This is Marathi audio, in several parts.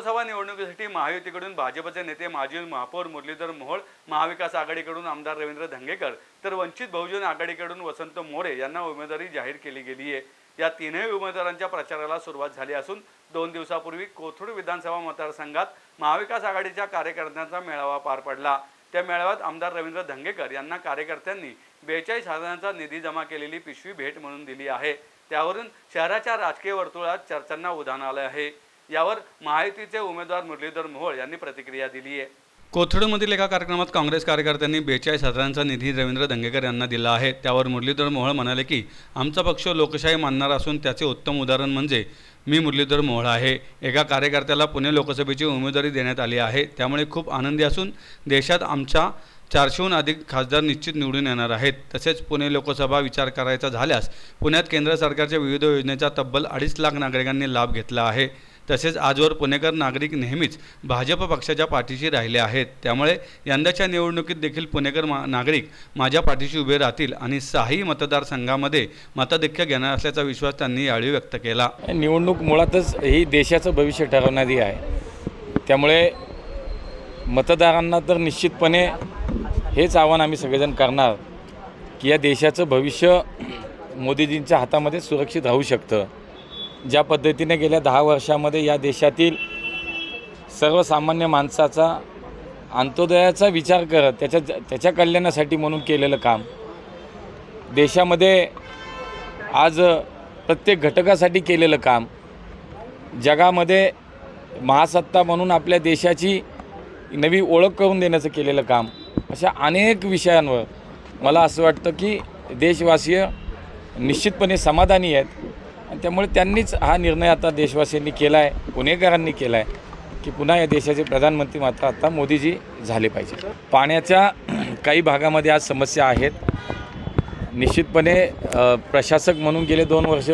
लोकसभा निवडणुकीसाठी महायुतीकडून भाजपचे नेते माजी महापौर मुरलीधर मोहोळ महाविकास आघाडीकडून आमदार रवींद्र धंगेकर तर वंचित बहुजन आघाडीकडून वसंत मोरे यांना उमेदवारी जाहीर केली गेली आहे. या तीनही उमेदवारांच्या प्रचाराला सुरुवात झाली असून दोन दिवसापूर्वी कोथरूड विधानसभा मतदारसंघात महाविकास आघाडीच्या कार्यकर्त्यांचा मेळावा पार पडला. त्या मेळाव्यात आमदार रवींद्र धंगेकर यांना कार्यकर्त्यांनी बेचाळीस हजारांचा निधी जमा केलेली पिशवी भेट म्हणून दिली आहे. त्यावरून शहराच्या राजकीय वर्तुळात चर्चांना उधाण आलं आहे. यावर महायुतीचे उमेदवार मुरलीधर मोहोळ यांनी प्रतिक्रिया दिली आहे. कोथरूडमधील एका कार्यक्रमात काँग्रेस कार्यकर्त्यांनी बेचाळीस हजारांचा निधी रवींद्र दंगेकर यांना दिला आहे. त्यावर मुरलीधर मोहोळ म्हणाले की आमचा पक्ष लोकशाही मानणारा असून त्याचे उत्तम उदाहरण म्हणजे मी मुरलीधर मोहोळ आहे. एका कार्यकर्त्याला पुणे लोकसभेची उमेदवारी देण्यात आली आहे. त्यामुळे खूप आनंदी असून देशात आमच्या चारशेहून अधिक खासदार निश्चित निवडून येणार आहेत. तसेच पुणे लोकसभा विचार करायचा झाल्यास पुण्यात केंद्र सरकारच्या विविध योजनेचा तब्बल अडीच लाख नागरिकांनी लाभ घेतला आहे. तसेच आजवर पुणेकर नागरिक नेहमीच भाजप पक्षाच्या पाठीशी राहिले आहेत. त्यामुळे यंदाच्या निवडणुकीत देखील पुणेकर मा नागरिक माझ्या पाठीशी उभे राहतील आणि सहाही मतदारसंघामध्ये मताधिक्य घेणार असल्याचा विश्वास त्यांनी यावेळी व्यक्त केला. निवडणूक मुळातच ही देशाचं भविष्य ठरवणारी आहे. त्यामुळे मतदारांना तर निश्चितपणे हेच आव्हान आम्ही सगळेजण करणार की या देशाचं भविष्य मोदीजींच्या हातामध्ये सुरक्षित राहू शकतं. ज्या पद्धतीने गेल्या दहा वर्षामध्ये या देशातील सर्वसामान्य माणसाचा अंत्योदयाचा विचार करत त्याच्या त्याच्या कल्याणासाठी म्हणून केलेलं काम देशामध्ये आज प्रत्येक घटकासाठी केलेलं काम जगामध्ये महासत्ता म्हणून आपल्या देशाची नवी ओळख करून देण्याचं केलेलं काम अशा अनेक विषयांवर मला असं वाटतं की देशवासीय निश्चितपणे समाधानी आहेत. आणि त्यामुळे त्यांनीच हा निर्णय आता देशवासियांनी केला आहे पुणेकरांनी केला आहे की पुन्हा या देशाचे प्रधानमंत्री मात्र आता मोदीजी झाले पाहिजे. पाण्याच्या काही भागामध्ये आज समस्या आहेत. निश्चितपणे प्रशासक म्हणून गेले दोन वर्ष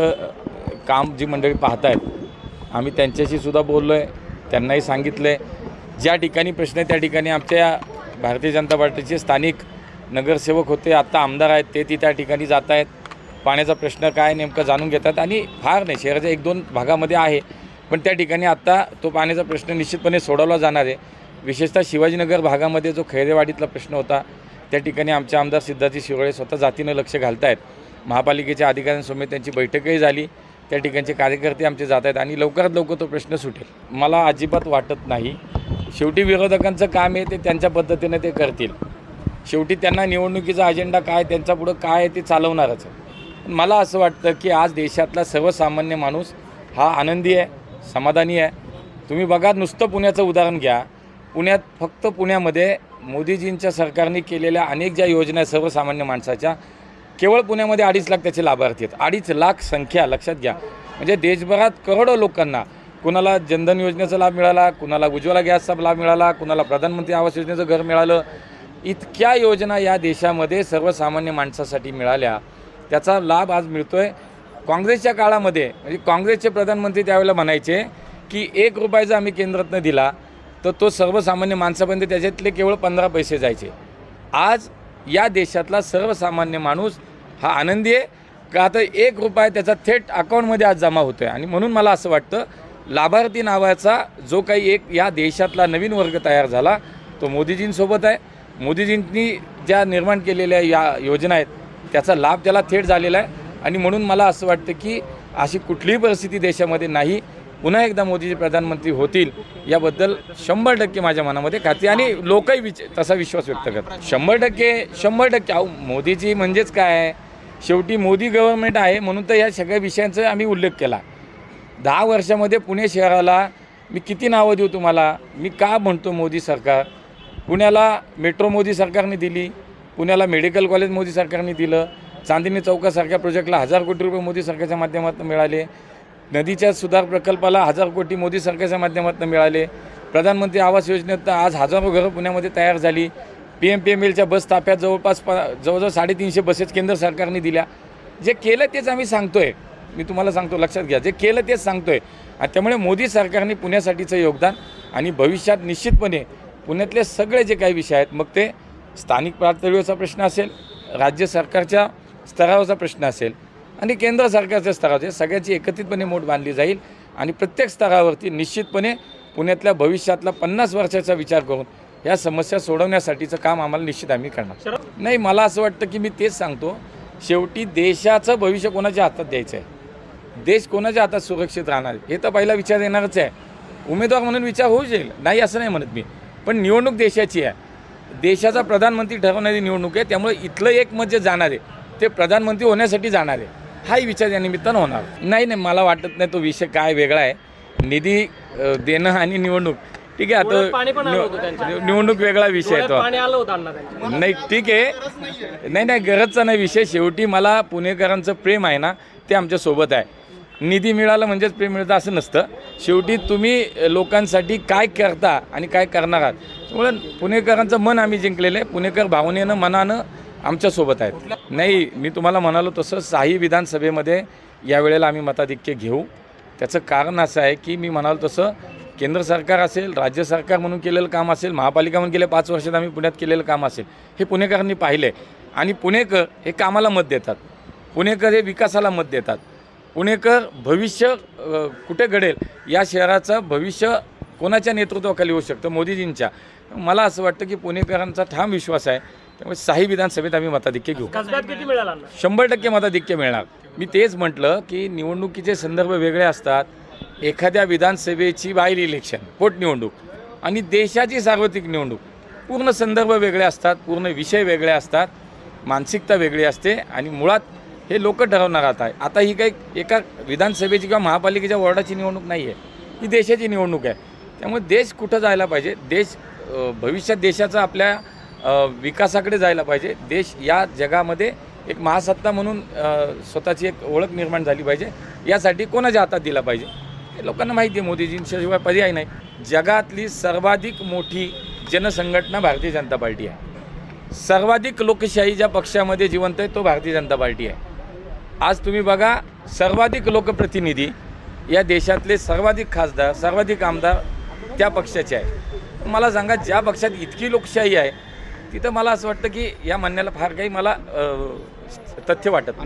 काम जी मंडळी पाहत आहेत आम्ही त्यांच्याशी सुद्धा बोललो आहे त्यांनाही सांगितलं आहे ज्या ठिकाणी प्रश्न आहे त्या ठिकाणी आमच्या भारतीय जनता पार्टीचे स्थानिक नगरसेवक होते आत्ता आमदार आहेत ते ती त्या ठिकाणी जात आहेत पाण्याचा प्रश्न काय नेमकं जाणून घेतात आणि फार नाही शहराच्या एक दोन भागामध्ये आहे. पण त्या ठिकाणी आत्ता तो पाण्याचा प्रश्न निश्चितपणे सोडवला जाणार आहे. विशेषतः शिवाजीनगर भागामध्ये जो खैरेवाडीतला प्रश्न होता त्या ठिकाणी आमचे आमदार सिद्धार्थी शिरोळे स्वतः जातीनं लक्ष घालत आहेत महापालिकेच्या अधिकाऱ्यांसमोर त्यांची बैठकही झाली. त्या ठिकाणचे कार्यकर्ते आमचे जात आहेत आणि लवकरात लवकर तो प्रश्न सुटेल. मला अजिबात वाटत नाही. शेवटी विरोधकांचं काम आहे ते त्यांच्या पद्धतीने ते करतील. शेवटी त्यांना निवडणुकीचा अजेंडा काय त्यांच्या पुढं काय आहे ते चालवणारच आहे. मला असं वाटतं की आज देशातला सर्वसामान्य माणूस हा आनंदी आहे समाधानी आहे. तुम्ही बघा नुसतं पुण्याचं उदाहरण घ्या. पुण्यात फक्त पुण्यामध्ये मोदीजींच्या सरकारने केलेल्या अनेक ज्या योजना आहेत सर्वसामान्य माणसाच्या केवळ पुण्यामध्ये अडीच लाख त्याचे लाभार्थी आहेत. अडीच लाख संख्या लक्षात घ्या. म्हणजे देशभरात करोडो लोकांना कुणाला जनधन योजनेचा लाभ मिळाला कुणाला उज्ज्वला गॅसचा लाभ मिळाला कुणाला प्रधानमंत्री आवास योजनेचं घर मिळालं. इतक्या योजना या देशामध्ये सर्वसामान्य माणसासाठी मिळाल्या. त्याचा लाभ आज मिळतो आहे काँग्रेसच्या काळामध्ये म्हणजे काँग्रेसचे प्रधानमंत्री त्यावेळेला म्हणायचे की एक रुपयाचा आम्ही केंद्रातनं दिला तर तो सर्वसामान्य माणसापर्यंत त्याच्यातले केवळ पंधरा पैसे जायचे. आज या देशातला सर्वसामान्य माणूस हा आनंदी आहे. का आता एक रुपया त्याचा थेट अकाउंटमध्ये आज जमा होतो आहे आणि म्हणून मला असं वाटतं लाभार्थी नावाचा जो काही एक या देशातला नवीन वर्ग तयार झाला तो मोदीजींसोबत आहे. मोदीजींनी ज्या निर्माण केलेल्या या योजना आहेत त्याचा लाभ त्याला थेट झालेला आहे. आणि म्हणून मला असं वाटतं की अशी कुठलीही परिस्थिती देशामध्ये नाही. पुन्हा एकदा मोदीजी प्रधानमंत्री होतील याबद्दल शंभर टक्के माझ्या मनामध्ये खाते आणि लोकही विच तसा विश्वास व्यक्त करतात. शंभर टक्के शंभर टक्के. अहो मोदीजी म्हणजेच काय? आहे शेवटी मोदी गव्हर्नमेंट आहे म्हणून तर या सगळ्या विषयांचा आम्ही उल्लेख केला. दहा वर्षामध्ये पुणे शहराला मी किती नावं देऊ तुम्हाला? मी का म्हणतो मोदी सरकार? पुण्याला मेट्रो मोदी सरकारने दिली. पुण्याला मेडिकल कॉलेज मोदी सरकारने दिलं. चांदिनी चौकासारख्या प्रोजेक्टला हजार कोटी रुपये मोदी सरकारच्या माध्यमातून मिळाले. नदीच्या सुधार प्रकल्पाला हजार कोटी मोदी सरकारच्या माध्यमातून मिळाले. प्रधानमंत्री आवास योजनेत तर आज हजारो घरं पुण्यामध्ये तयार झाली. पी एम पी एम एलच्या बस ताफ्यात जवळपास प जवळजवळ साडेतीनशे बसेस केंद्र सरकारने दिल्या. जे केलं तेच आम्ही सांगतोय. मी तुम्हाला सांगतो लक्षात घ्या. जे केलं तेच सांगतोय. आणि त्यामुळे मोदी सरकारने पुण्यासाठीचं योगदान आणि भविष्यात निश्चितपणे पुण्यातले सगळे जे काही विषय आहेत मग ते स्थानिक पातळीवरचा प्रश्न असेल राज्य सरकारच्या स्तरावरचा प्रश्न असेल आणि केंद्र सरकारच्या स्तरावर सगळ्याची एकत्रितपणे मोठ बांधली जाईल आणि प्रत्येक स्तरावरती निश्चितपणे पुण्यातल्या भविष्यातला पन्नास वर्षाचा विचार करून या समस्या सोडवण्यासाठीचं काम आम्हाला निश्चित आम्ही करणार. नाही मला असं वाटतं की मी तेच सांगतो शेवटी देशाचं भविष्य कोणाच्या हातात द्यायचं आहे देश कोणाच्या हातात सुरक्षित राहणार? हे तर पहिला विचार येणारच आहे. उमेदवार म्हणून विचार होऊ जाईल नाही असं नाही म्हणत मी. पण निवडणूक देशाची आहे. देशाचा प्रधानमंत्री ठरवणारी निवडणूक आहे त्यामुळे इथलं एक मत जे जाणार आहे ते प्रधानमंत्री होण्यासाठी जाणार आहे. हाही विचार या निमित्तानं होणार. नाही नाही मला वाटत नाही तो विषय काय वेगळा आहे. निधी देणं आणि निवडणूक. ठीक आहे आता निवडणूक वेगळा विषय तो. नाही ठीक आहे. नाही नाही गरजचा नाही विषय. शेवटी मला पुणेकरांचं प्रेम आहे ना ते आमच्यासोबत आहे. निधी मिळाला म्हणजेच प्रेम मिळतं असं नसतं. शेवटी तुम्ही लोकांसाठी काय करता आणि काय करणार आहात? त्यामुळे पुणेकरांचं मन आम्ही जिंकलेलं आहे. पुणेकर भावनेनं मनानं आमच्यासोबत आहेत. नाही मी तुम्हाला म्हणालो तसं साही विधानसभेमध्ये यावेळेला आम्ही मताधिक्य घेऊ. त्याचं कारण असं आहे की मी म्हणालो तसं केंद्र सरकार असेल राज्य सरकार म्हणून केलेलं काम असेल महापालिका म्हणून गेल्या पाच वर्षात आम्ही पुण्यात केलेलं काम असेल हे पुणेकरांनी पाहिलं आहे आणि पुणेकर हे कामाला मत देतात. पुणेकर हे विकासाला मत देतात. पुणेकर भविष्य कुठे घडेल? या शहराचं भविष्य कोणाच्या नेतृत्वाखाली होऊ शकतं? मोदीजींच्या. मला असं वाटतं की पुणेकरांचा ठाम विश्वास आहे. त्यामुळे साही विधानसभेत आम्ही मताधिक्य घेऊ. शंभर टक्के मताधिक्य मिळणार. मी तेच म्हटलं की निवडणुकीचे संदर्भ वेगळे असतात. एखाद्या विधानसभेची बाहेर इलेक्शन पोटनिवडणूक आणि देशाची सार्वत्रिक निवडणूक. पूर्ण संदर्भ वेगळे असतात पूर्ण विषय वेगळे असतात मानसिकता वेगळी असते आणि मुळात हे लोक ठरवणार आता. आहे आता ही काही एका विधानसभेची किंवा महापालिकेच्या वॉर्डाची निवडणूक नाही आहे ही देशाची निवडणूक आहे. त्यामुळे देश कुठं जायला पाहिजे? देश भविष्यात देशाचा आपल्या विकासाकडे जायला पाहिजे. देश या जगामध्ये एक महासत्ता म्हणून स्वतःची एक ओळख निर्माण झाली पाहिजे. यासाठी कोणाच्या हातात दिला पाहिजे? हे लोकांना माहिती आहे मोदीजींच्याशिवाय पर्याय नाही. जगातली सर्वाधिक मोठी जनसंघटना भारतीय जनता पार्टी आहे. सर्वाधिक लोकशाही ज्या पक्षामध्ये जिवंत आहे तो भारतीय जनता पार्टी आहे. आज तुम्ही बघा सर्वाधिक लोकप्रतिनिधी या देशातले सर्वाधिक खासदार सर्वाधिक आमदार त्या पक्षाचे आहे मला सांगा ज्या पक्षात इतकी लोकशाही आहे तिथं मला असं वाटतं की या म्हणण्याला फार काही मला तथ्य वाटत